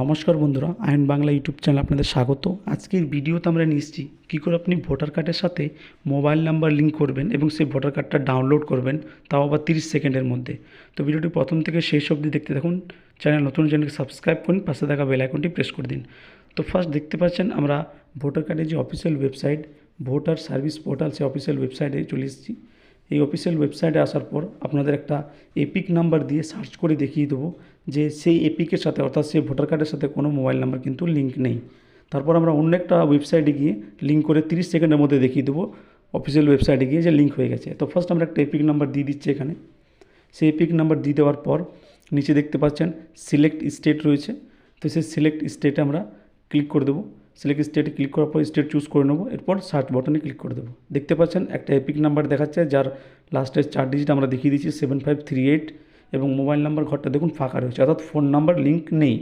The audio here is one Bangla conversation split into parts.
নমস্কার বন্ধুরা আইন বাংলা ইউটিউব চ্যানেল আপনাদের স্বাগত। আজকের ভিডিওতে আমরা নিচ্ছি কী করে আপনি ভোটার কার্ডের সাথে মোবাইল নাম্বার লিঙ্ক করবেন এবং সেই ভোটার কার্ডটা ডাউনলোড করবেন, তাও আবার তিরিশ সেকেন্ডের মধ্যে। তো ভিডিওটি প্রথম থেকে শেষ অবধি দেখতে থাকুন, চ্যানেল নতুন চ্যানেলকে সাবস্ক্রাইব করুন, পাশে থাকা বেল আইকনটি প্রেস করে দিন। তো ফার্স্ট দেখতে পাচ্ছেন আমরা ভোটার কার্ডের যে official website voter service portal, সেই অফিসিয়াল ওয়েবসাইটে চলে এসেছি। এই অফিসিয়াল ওয়েবসাইটে আসার পর আপনাদের একটা এপিক নাম্বার দিয়ে সার্চ করে দেখিয়ে দেবো যে সেই এপিকের সাথে অর্থাৎ সেই ভোটার কার্ডের সাথে কোনো মোবাইল নাম্বার কিন্তু লিঙ্ক নেই। তারপর আমরা অন্য একটা ওয়েবসাইটে গিয়ে লিঙ্ক করে তিরিশ সেকেন্ডের মধ্যে দেখিয়ে দেবো অফিসিয়াল ওয়েবসাইটে গিয়ে যে লিঙ্ক হয়ে গেছে। তো ফার্স্ট আমরা একটা এপিক নাম্বার দিয়ে দিচ্ছি এখানে। সেই এপিক নাম্বার দিয়ে দেওয়ার পর নিচে দেখতে পাচ্ছেন সিলেক্ট স্টেট রয়েছে। তো সেই সিলেক্ট স্টেটে আমরা ক্লিক করে দেবো। সিলেক্ট স্টেটে ক্লিক করার পর স্টেট চুজ করে নেব, এরপর সার্চ বটনে ক্লিক করে দেবো। দেখতে পাচ্ছেন, একটা এপিক নাম্বার দেখাচ্ছে, যার লাস্টের চার ডিজিট আমরা দেখিয়ে দিচ্ছি সেভেন ফাইভ থ্রি এইট এবং মোবাইল নাম্বার ঘরটা দেখুন ফাঁকা রয়েছে, অর্থাৎ ফোন নাম্বার লিঙ্ক নেই।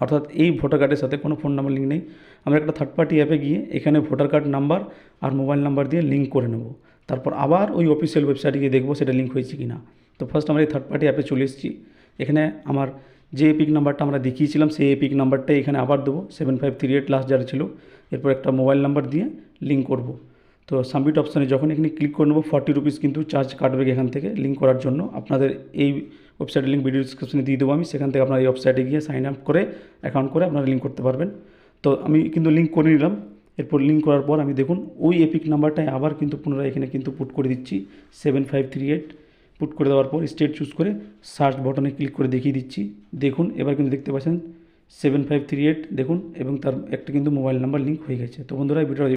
অর্থাৎ এই ভোটার কার্ডের সাথে কোনো ফোন নাম্বার লিঙ্ক নেই। আমরা একটা থার্ড পার্টি অ্যাপে গিয়ে এখানে ভোটার কার্ড নাম্বার আর মোবাইল নাম্বার দিয়ে লিঙ্ক করে নেব। তারপর আবার ওই অফিসিয়াল ওয়েবসাইটে গিয়ে দেখব সেটা লিঙ্ক হয়েছে কি না তো ফার্স্ট আমরা এই থার্ড পার্টি অ্যাপে চলে এসেছি। এখানে আমার যে এপিক নাম্বারটা আমরা দেখিয়েছিলাম, সেই এপিক নাম্বারটাই এখানে আবার দেবো। Seven five three eight last যারা ছিল, এরপর একটা মোবাইল নাম্বার দিয়ে লিঙ্ক করব। তো সাবমিট অপশানে যখন এখানে ক্লিক করে নেব ফর্টি রুপিস কিন্তু চার্জ কাটবে এখান থেকে লিঙ্ক করার জন্য। আপনাদের এই ওয়েবসাইটের লিঙ্ক ভিডিও ডিসক্রিপশনে দিয়ে দেবো আমি। সেখান থেকে আপনারা এই ওয়েবসাইটে গিয়ে সাইন আপ করে অ্যাকাউন্ট করে আপনারা লিঙ্ক করতে পারবেন। তো আমি কিন্তু লিঙ্ক করে নিলাম। এরপর লিঙ্ক করার পর আমি দেখুন, ওই এপিক নাম্বারটাই আবার কিন্তু পুনরায় এখানে কিন্তু পুট করে দিচ্ছি। Seven five three eight put করে দেওয়ার পর স্টেট চুজ করে সার্চ বটনে ক্লিক করে দেখিয়ে দিচ্ছি। দেখুন, এবার কিন্তু দেখতে পাচ্ছেন সেভেন ফাইভ থ্রি এইট দেখুন, এবং তার একটা কিন্তু মোবাইল নাম্বার লিঙ্ক হয়ে গেছে। তো বন্ধুরা